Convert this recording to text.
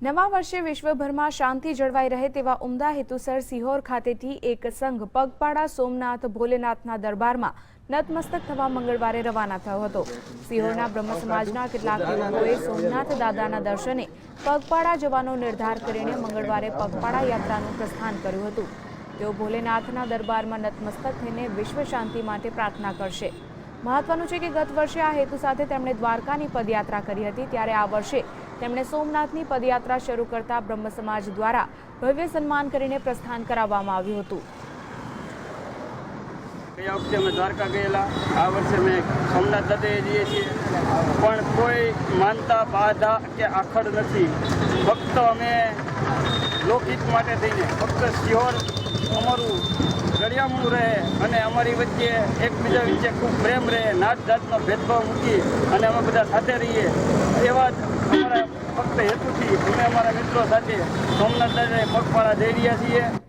નવા વર્ષે વિશ્વભરમાં શાંતિ જળવાઈ રહે તેવા ઉમદા હેતુસર સિહોર ખાતેથી એક સંઘ પગપાળા સોમનાથ ભોલેનાથના દરબારમાં નતમસ્તક થવા મંગળવારે રવાના થયો હતો. સિહોરના બ્રહ્મ સમાજના કેટલાક યુવકોએ સોમનાથ દાદાના દર્શને પગપાળા જવાનો નિર્ધાર કરીને મંગળવારે પગપાળા યાત્રાનું પ્રસ્થાન કર્યું હતું. તેઓ ભોલેનાથના દરબારમાં નતમસ્તક થઈને વિશ્વ શાંતિ માટે પ્રાર્થના કરશે. મહત્વનું છે કે ગત વર્ષે આ હેતુ સાથે તેમણે દ્વારકાની પદયાત્રા કરી હતી. ત્યારે આ વર્ષે તેમણે સોમનાથની પદયાત્રા શરૂ કરતા બ્રહ્મ સમાજ દ્વારા ભવ્ય સન્માન કરીને પ્રસ્થાન કરાવવામાં આવ્યું હતું. ગયા વખતે અમે દ્વારકા ગયેલા. આ વર્ષે અમે સોમનાથ દાદાએ જઈએ છીએ. પણ કોઈ માનતા બાધા કે આખડ નથી. ફક્ત અમે લોકહિત માટે થઈને, ફક્ત સિહોર અમારું ગળિયામણું રહે અને અમારી વચ્ચે એકબીજા વચ્ચે ખૂબ પ્રેમ રહે નાત જાતનો ભેદભાવ મૂકી અને અમે બધા સાથે રહીએ. એવા જ ફક્ત હેતુથી અમે અમારા મિત્રો સાથે સોમનાથ પગપાળા જઈ રહ્યા છીએ.